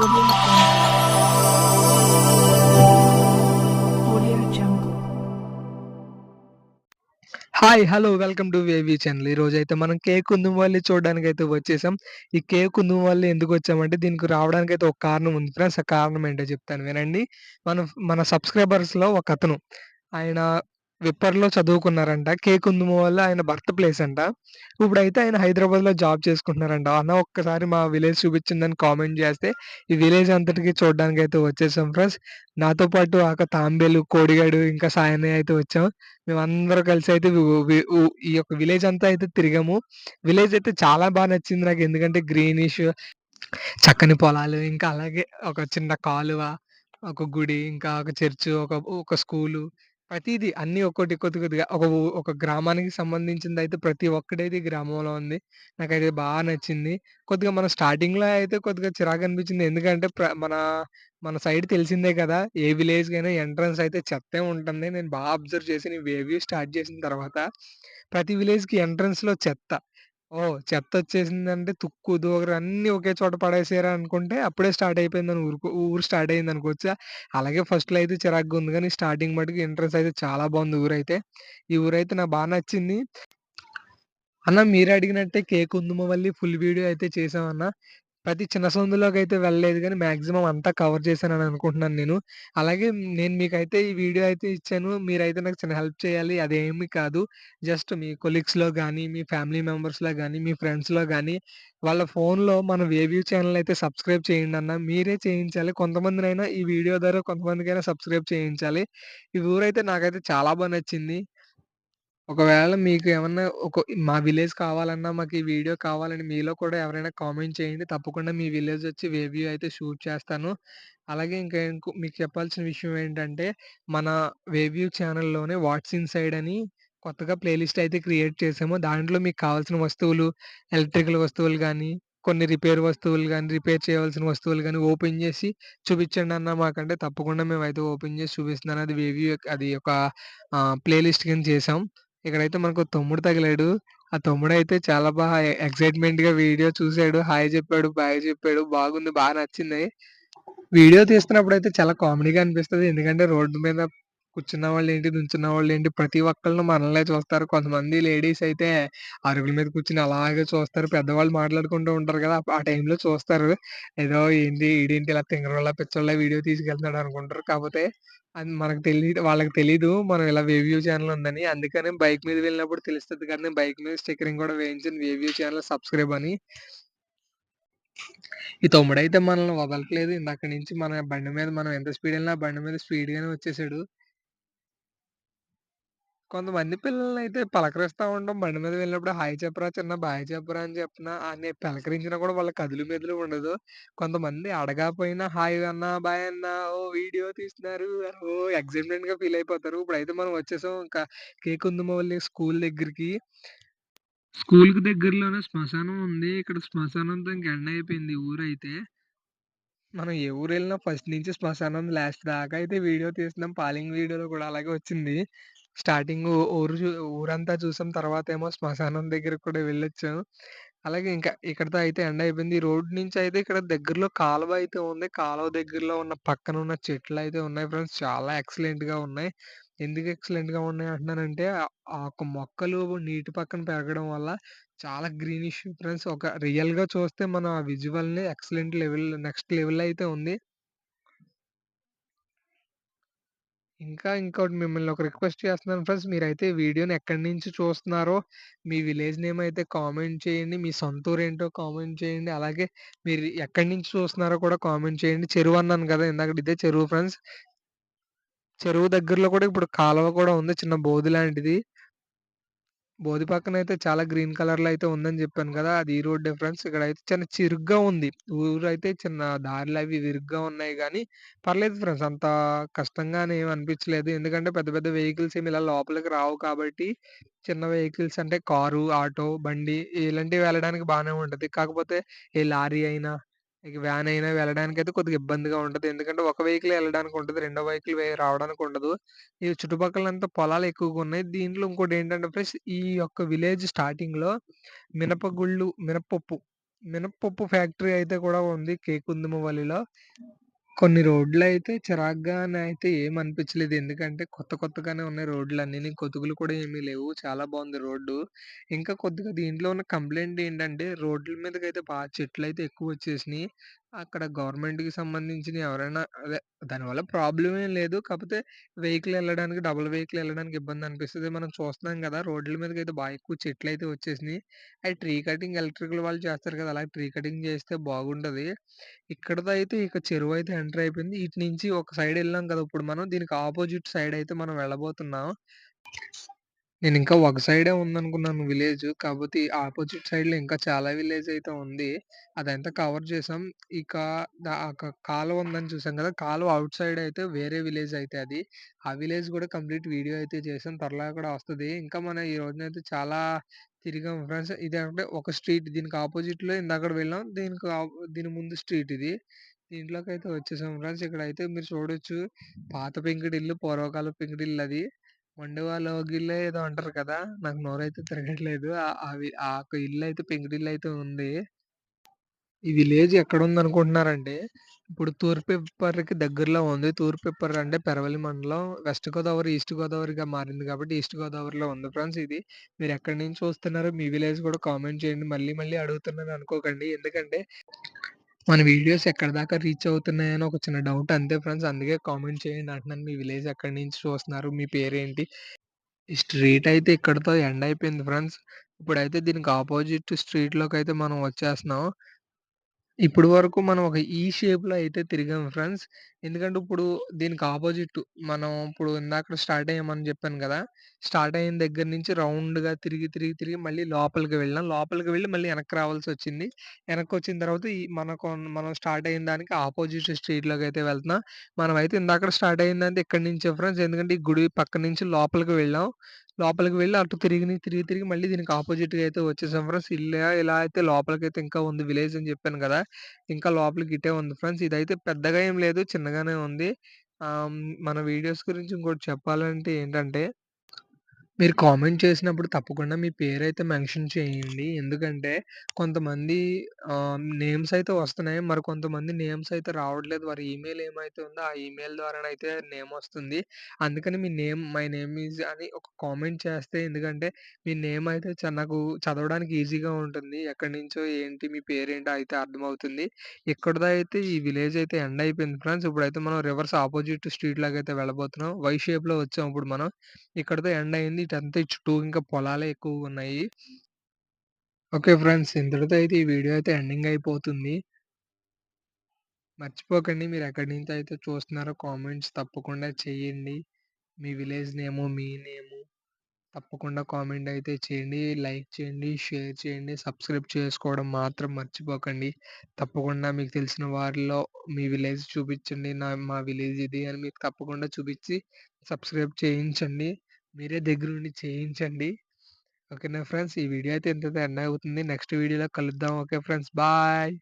Hi hello welcome to వేవీ channel ఈ రోజు అయితే మనం కేక్ కుందుమల్లి చూడడానికి అయితే వచ్చేసాం. ఈ కేక్ కుందుమల్లి ఎందుకు వచ్చామంటే దీనికి రావడానికి అయితే ఒక కారణం ఉంది ఫ్రెండ్స్. ఆ కారణం ఏంటో చెప్తాను వినండి. మన మన సబ్స్క్రైబర్స్లో ఒక అతను. ఆయన విప్పర్లో చదువుకున్నారంట. కే వల్ల ఆయన బర్త్ ప్లేస్ అంట. ఇప్పుడైతే ఆయన హైదరాబాద్లో జాబ్ చేసుకుంటున్నారంట. అన్న ఒక్కసారి మా విలేజ్ చూపించిందని కామెంట్ చేస్తే ఈ విలేజ్ అంతటికి చూడడానికి అయితే వచ్చేసాం ఫ్రెండ్స్. నాతో పాటు ఆక తాంబేలు కోడిగాడు ఇంకా సాయనే అయితే వచ్చాం. మేమందరం కలిసి అయితే వి- ఈ యొక్క విలేజ్ అంతా అయితే తిరిగాము. విలేజ్ అయితే చాలా బాగా నచ్చింది నాకు. ఎందుకంటే గ్రీనిష్ చక్కని పొలాలు ఇంకా అలాగే ఒక చిన్న కాలువ ఒక గుడి ఇంకా ఒక చర్చ్ ఒక ఒక స్కూలు ప్రతిదీ అన్ని ఒక్కోటి కొద్ది కొద్దిగా ఒక ఊ- ఒక గ్రామానికి సంబంధించింది అయితే ప్రతి ఒక్కటైతే ఈ గ్రామంలో ఉంది. నాకైతే బాగా నచ్చింది. కొద్దిగా మన స్టార్టింగ్లో అయితే కొద్దిగా చిరాకు అనిపించింది. ఎందుకంటే ప్ర- మన మన సైడ్ తెలిసిందే కదా! ఏ విలేజ్ కైనా ఎంట్రన్స్ అయితే చెత్తే ఉంటుంది. నేను బాగా అబ్జర్వ్ చేసి వేవ్యూ స్టార్ట్ చేసిన తర్వాత ప్రతి విలేజ్కి ఎంట్రన్స్లో చెత్త. ఓ చెత్త వచ్చేసిందంటే తుక్కు దూగరు అన్ని ఒకే చోట పడేసారా అనుకుంటే అప్పుడే స్టార్ట్ అయిపోయిందని ఊరుకు ఊరు స్టార్ట్ అయింది అనుకోవచ్చా. అలాగే ఫస్ట్లో అయితే చిరాకుగా ఉంది కానీ స్టార్టింగ్ మటుకు ఎంట్రన్స్ అయితే చాలా బాగుంది ఊరైతే. ఈ ఊరైతే నాకు బాగా నచ్చింది. అన్న మీరు అడిగినట్టే కేక్ ఉందుమవల్లి ఫుల్ వీడియో అయితే చేసామన్న ప్రతి చిన్న సందులోకి అయితే వెళ్ళలేదు కానీ మాక్సిమం అంతా కవర్ చేశానని అనుకుంటున్నాను నేను. అలాగే నేను మీకైతే ఈ వీడియో అయితే ఇచ్చాను. మీరైతే నాకు చిన్న హెల్ప్ చేయాలి. అదేమి కాదు. జస్ట్ మీ కొలీగ్స్లో కానీ మీ ఫ్యామిలీ మెంబర్స్లో కానీ మీ ఫ్రెండ్స్లో కానీ వాళ్ళ ఫోన్లో మన వేవ్యూ ఛానల్ అయితే సబ్స్క్రైబ్ చేయండి అన్న. మీరే చేయించాలి. కొంతమందినైనా ఈ వీడియో ద్వారా కొంతమందికైనా సబ్స్క్రైబ్ చేయించాలి. ఈ ఊరైతే నాకైతే చాలా బాగా నచ్చింది. ఒకవేళ మీకు ఏమన్నా ఒక మా విలేజ్ కావాలన్నా, మాకు ఈ వీడియో కావాలని మీలో కూడా ఎవరైనా కామెంట్ చేయండి. తప్పకుండా మీ విలేజ్ వచ్చి వేవ్యూ అయితే షూట్ చేస్తాను. అలాగే ఇంకా ఇంకో మీకు చెప్పాల్సిన విషయం ఏంటంటే, మన వేవ్యూ ఛానల్‌లోనే వాట్స్ ఇన్‌సైడ్ అని కొత్తగా ప్లేలిస్ట్ అయితే క్రియేట్ చేసాము. దాంట్లో మీకు కావాల్సిన వస్తువులు, ఎలక్ట్రికల్ వస్తువులు గానీ, కొన్ని రిపేర్ వస్తువులు గానీ, రిపేర్ చేయవలసిన వస్తువులు గానీ ఓపెన్ చేసి చూపించండి అన్న మాకంటే తప్పకుండా మేమైతే ఓపెన్ చేసి చూపిస్తున్నాను. అది వేవ్యూ అది ఒక ఆహ్, ప్లేలిస్ట్ కింద చేసాం. ఇక్కడైతే మనకు తమ్ముడు తగిలాడు. ఆ తమ్ముడు అయితే చాలా బాగా ఎక్సైట్మెంట్ ఎక్సైట్‌మెంట్‌గా వీడియో చూసాడు. హాయ్ చెప్పాడు, బాయ్ చెప్పాడు. బాగుంది. బాగా నచ్చింది. వీడియో తీస్తున్నప్పుడు అయితే చాలా కామెడీగా అనిపిస్తుంది ఎందుకంటే రోడ్డు మీద కూర్చున్న వాళ్ళు వాళ్ళేంటి, నుంచున్న వాళ్ళేంటి ప్రతి ఒక్కళ్ళు మనల్నే చూస్తారు. కొంతమంది లేడీస్ అయితే అరుగుల మీద కూర్చుని అలాగే చూస్తారు. పెద్దవాళ్ళు మాట్లాడుకుంటూ ఉంటారు కదా! ఆ టైంలో చూస్తారు. ఏదో ఏంటి ఈడేంటి ఇలా తింగరోళ్ళ, పిచ్చోళ్ళ వీడియో తీసుకెళ్తున్నాడు అనుకుంటారు. కాకపోతే అది మనకు తెలియదు వాళ్ళకి తెలీదు. మనం ఇలా వేవ్యూ ఛానల్ ఉందని. అందుకని బైక్ మీద వెళ్ళినప్పుడు తెలుస్తుంది కానీ బైక్ మీద స్టిక్కరింగ్ కూడా వేయించింది వేవ్యూ ఛానల్ సబ్స్క్రైబ్ అని. ఈ తమ్ముడైతే మనల్ని వదలట్లేదు. ఇందాక నుంచి మన బండి మీద మనం ఎంత స్పీడ్ వెళ్ళినా బండి మీద స్పీడ్‌గానే వచ్చేసాడు. కొంతమంది పిల్లలనైతే పలకరిస్తా ఉంటాం. బండి మీద వెళ్ళినప్పుడు హాయ్ చెప్పరా చిన్న, బాయ్ చెప్పరా అని చెప్పినా అని పలకరించినా కూడా వాళ్ళకి కదులు మెదులు ఉండదు. కొంతమంది అడగకపోయినా హాయ్ అన్న, బాయ్ అన్న, ఓ వీడియో తీస్తున్నారు అని ఓ ఎక్సైట్‌మెంట్‌గా ఫీల్ అయిపోతారు. ఇప్పుడైతే మనం వచ్చేసాం ఇంకా కేకుందుమవల్లి స్కూల్ దగ్గరికి. స్కూల్‌కి దగ్గరలోనే శ్మశానం ఉంది. ఇక్కడ శ్మశానంతో ఇంక ఎండ్ అయిపోయింది ఈ ఊరైతే. మనం ఏ ఊరెళ్ళినా ఫస్ట్ నుంచి శ్మశానం లాస్ట్ దాకా అయితే వీడియో తీస్తున్నాం. పాలింగ్ వీడియోలో కూడా అలాగే వచ్చింది. స్టార్టింగు ఊరు చు ఊరంతా చూసాం. తర్వాతేమో శ్మశానం దగ్గరికి కూడా వెళ్ళొచ్చాం. అలాగే ఇంకా ఇక్కడితో అయితే ఎండ్ అయిపోయింది. ఈ రోడ్ నుంచి అయితే ఇక్కడ దగ్గరలో కాలువ అయితే ఉంది. కాలువ దగ్గరలో ఉన్న పక్కన ఉన్న చెట్లయితే ఉన్నాయి ఫ్రెండ్స్. చాలా ఎక్సలెంట్‌గా ఉన్నాయి. ఎందుకు ఎక్సలెంట్‌గా ఉన్నాయి అంటున్నానంటే ఆహ్, ఆ యొక్క మొక్కలు నీటి పక్కన పెరగడం వల్ల చాలా గ్రీనిష్ ఫ్రెండ్స్. ఒక రియల్‌గా చూస్తే మనం ఆ విజువల్‌ని ఎక్సలెంట్ లెవెల్ నెక్స్ట్ లెవెల్ అయితే ఉంది. ఇంకా ఇంకోటి మిమ్మల్ని ఒక రిక్వెస్ట్ చేస్తున్నాను ఫ్రెండ్స్. మీరైతే వీడియోని ఎక్కడి నుంచి చూస్తున్నారో, మీ విలేజ్ నేమ్ అయితే కామెంట్ చేయండి. మీ సొంత ఊరేంటో కామెంట్ చేయండి. అలాగే మీరు ఎక్కడి నుంచి చూస్తున్నారో కూడా కామెంట్ చేయండి. చెరువు అన్నాను కదా! ఇందాకడ ఇదే చెరువు ఫ్రెండ్స్. చెరువు దగ్గరలో కూడా ఇప్పుడు కాలువ కూడా ఉంది. చిన్న బోధి లాంటిది. బోధి పక్కన అయితే చాలా గ్రీన్ కలర్లో అయితే ఉందని చెప్పాను కదా! అది ఈ డిఫరెన్స్ ఇక్కడ అయితే చిన్న చిరుగ్గా ఉంది. ఊరు అయితే చిన్న దారిలు అవి విరుగ్గా ఉన్నాయి కానీ పర్లేదు ఫ్రెండ్స్ అంత కష్టంగా ఏమి అనిపించలేదు. ఎందుకంటే పెద్ద పెద్ద వెహికల్స్ ఏమి ఇలా లోపలికి రావు కాబట్టి, చిన్న వెహికల్స్ అంటే కారు, ఆటో, బండి ఇలాంటివి వెళ్ళడానికి బానే ఉంటది. కాకపోతే ఏ లారీ అయినా, ఇక వ్యాన్ అయినా అయితే కొద్దిగా ఇబ్బందిగా ఉంటుంది ఎందుకంటే ఒక వెహికల్ వెళ్ళడానికి ఉంటుంది రెండో వెహికల్ రావడానికి ఉండదు. ఈ చుట్టుపక్కలంతా పొలాలు ఎక్కువగా ఉన్నాయి. దీంట్లో ఇంకోటి ఏంటంటే ఫ్రెండ్స్ ఈ యొక్క విలేజ్ స్టార్టింగ్‌లో మినపగుళ్ళు, మినపప్పు మినపప్పు ఫ్యాక్టరీ అయితే కూడా ఉంది కేకుందుమవల్లిలో. కొన్ని రోడ్లయితే చిరాగ్గానే అయితే ఏం అనిపించలేదు. ఎందుకంటే కొత్త కొత్తగానే ఉన్నాయి రోడ్లన్నీని. కొతుకులు కూడా ఏమీ లేవు. చాలా బావుంది రోడ్డు. ఇంకా కొద్దిగా దీంట్లో ఉన్న కంప్లెయింట్ ఏంటంటే రోడ్ల మీదకైతే బాగా చెట్లయితే ఎక్కువొచ్చేసినియి. అక్కడ గవర్నమెంట్‌కి సంబంధించినయి ఎవరైనా అదే దానివల్ల ప్రాబ్లమ్ ఏం లేదు. కాపోతే వెహికల్ ఎళ్ళడానికి డబుల్ వెహికల్ ఎళ్ళడానికి అనిపిస్తుంది మనం చూస్తున్నాం గదా! రోడ్ల మీదకైతే బాగా ఎక్కువ చెట్లయితే వచ్చేసినియి. అయి ట్రీ కటింగ్ ఎలక్ట్రికల్ వాళ్ళు చేస్తారు కదా! అలా ట్రీ కటింగ్ చేస్తే బాగుంటది. ఇక్కడితో అయితే ఇక చెరువయితే ఎంటర్ అయిపోయింది. ఇటు నుంచి ఒక సైడ్ ఎళ్ళాం కదా! ఇప్పుడు మనం దీనికి ఆపోజిట్ సైడ్ అయితే మనం వెళ్ళబోతున్నాం. నేనింకా ఒక సైడే ఉందనుకున్నాను విలేజు. కాపోతే ఈ అపోజిట్ సైడ్‌లో ఇంకా చాలా విలేజ్ అయితే ఉంది. అదంతా కవర్ చేసాం. ఇక ద ఒక కాలువ ఉందని చూసాం కదా! కాలువ ఔట్ సైడ్ అయితే వేరే విలేజ్ అయితే అది. ఆ విలేజ్ కూడా కంప్లీట్ వీడియో అయితే చేసాం. త్వరలో కూడా వస్తది. ఇంకా మనం ఈ రోజునైతే చాలా తిరిగాం ఫ్రెండ్స్. ఇదంటే ఒక స్ట్రీట్ దీనికి అపోజిట్‌లో ఇందాకడ వెళ్ళాం. దీనికి ఆప్ దీని ముందు స్ట్రీట్ ఇది. దీంట్లోకైతే వచ్చేసాం ఫ్రెండ్స్. ఇక్కడైతే మీరు చూడొచ్చు పాత పెంకుటిల్లు, పూర్వకాలపు అది మండువా లోగిళ్ళో ఏదో అంటారు కదా! నాకు నోరైతే తిరగట్లేదు. అవి ఆ ఒక ఇల్లయితే పెంకుటిల్లయితే ఉంది. ఈ విలేజ్ ఎక్కడ ఉందని అనుకుంటున్నారండి ఇప్పుడు తూర్పుపర్రికి దగ్గరలో ఉంది. తూర్పుపర్రి అంటే పెరవలి మండలం. వెస్ట్ గోదావరి, ఈస్ట్ గోదావరిగా మారింది కాబట్టి ఈస్ట్ గోదావరిలో ఉంది ఫ్రెండ్స్ ఇది. మీరు ఎక్కడి నుంచి చూస్తున్నారో మీ విలేజ్ కూడా కామెంట్ చేయండి. మళ్ళీ మళ్ళీ అడుగుతున్నాను అనుకోకండి. ఎందుకంటే మన వీడియోస్ ఎక్కడిదాకా రీచ్ అవుతున్నాయని ఒక చిన్న డౌట్ అంతే ఫ్రెండ్స్. అందుకే కామెంట్ చేయండి అంటున్నాను. మీ విలేజ్ ఎక్కడి నుంచి చూస్తున్నారు? మీ పేరేంటి? ఈ స్ట్రీట్ అయితే ఇక్కడితో ఎండ్ అయిపోయింది ఫ్రెండ్స్. ఇప్పుడైతే దీనికి ఆపోజిట్ స్ట్రీట్లోకి అయితే మనం వచ్చేస్తున్నాం. ఇప్పటి వరకు మనం ఒక ఈ షేప్‌లో అయితే తిరిగాం ఫ్రెండ్స్. ఎందుకంటే ఇప్పుడు దీనికి ఆపోజిట్ మనం ఇప్పుడు ఇందాక స్టార్ట్ అయ్యామని చెప్పాను కదా స్టార్ట్ అయిన దగ్గర నుంచి రౌండ్‌గా తిరిగి, తిరిగి, తిరిగి మళ్ళీ లోపలికి వెళ్ళాం. లోపలికి వెళ్ళి మళ్ళీ వెనక్కి రావాల్సొచ్చింది. వెనక్కొచ్చిన తర్వాత ఈ మనకు మనం స్టార్ట్ అయిన దానికి అపోజిట్ స్ట్రీట్‌లోకైతే వెళ్తున్నాం. మనమైతే ఇందాక స్టార్ట్ అయిందంటే ఇక్కడి నుంచే ఫ్రెండ్స్. ఎందుకంటే ఈ గుడి పక్క నుంచి లోపలికి వెళ్ళాం. లోపలికి వెళ్ళి అటు తిరిగి, తిరిగి, తిరిగి మళ్ళీ దీనికి ఆపోజిట్గా అయితే వచ్చేసాం ఫ్రెండ్స్. ఇల్లా ఇలా అయితే లోపలికైతే ఇంకా ఉంది విలేజ్ అని చెప్పాను కదా ఇంకా లోపలికి ఇటే ఉంది ఫ్రెండ్స్. ఇదైతే పెద్దగా ఏం లేదు. చిన్నగానే ఉంది. మన వీడియోస్ గురించి ఇంకోటి చెప్పాలంటే ఏంటంటే మీరు కామెంట్ చేసినప్పుడు తప్పకుండా మీ పేరైతే మెన్షన్ చేయండి. ఎందుకంటే కొంతమంది ఆహ్, నేమ్స్ అయితే వస్తున్నాయి. మరి కొంతమంది నేమ్స్ అయితే రావట్లేదు. వారి ఈమెయిల్ ఏమైతే ఉందో ఆ ఈమెయిల్ ద్వారానైతే నేమ్ వస్తుంది. అందుకని మీ నేమ్ మై నేమ్ ఈజ్ అని ఒక కామెంట్ చేస్తే ఎందుకంటే మీ నేమ్ అయితే చ నాకు చదవడానికి ఈజీగా ఉంటుంది. ఎక్కడి నుంచో ఏంటి మీ పేరేంటో అయితే అర్థమవుతుంది. ఇక్కడితో అయితే ఈ విలేజ్ అయితే ఎండ్ అయిపోయింది ఫ్రెండ్స్. ఇప్పుడైతే మనం రివర్స్ ఆపోజిట్ అపోజిట్ స్ట్రీట్‌లోకైతే వెళ్ళబోతున్నాం. వై షేప్‌లో వచ్చాం ఇప్పుడు మనం. ఇక్కడితో ఎండ్ అయింది. ఇటంతా చుట్టూ ఇంకా పొలాలే ఎక్కువగా ఉన్నాయి ఓకే ఫ్రెండ్స్. ఇంతటితో అయితే ఈ వీడియో అయితే ఎండింగ్ అయిపోతుంది. మర్చిపోకండి మీరు ఎక్కడి నుంచి అయితే చూస్తున్నారో కామెంట్స్ తప్పకుండా చేయండి. మీ విలేజ్ నేము, మీ నేము తప్పకుండా కామెంట్ అయితే చేయండి. లైక్ చేయండి, షేర్ చేయండి, సబ్స్క్రైబ్ చేసుకోవడం మాత్రం మర్చిపోకండి. తప్పకుండా మీకు తెలిసిన వారిలో మీ విలేజ్ చూపించండి. నా మా విలేజ్ ఇది అని మీకు తప్పకుండా చూపించి సబ్స్క్రైబ్ చేయించండి. మీరే దగ్గరుండి చేయించండి. ఓకేనా ఫ్రెండ్స్. ఈ వీడియో అయితే ఇంత ఎండ్ అవుతుంది. నెక్స్ట్ వీడియోలో కలుద్దాం. Okay friends. బాయ్.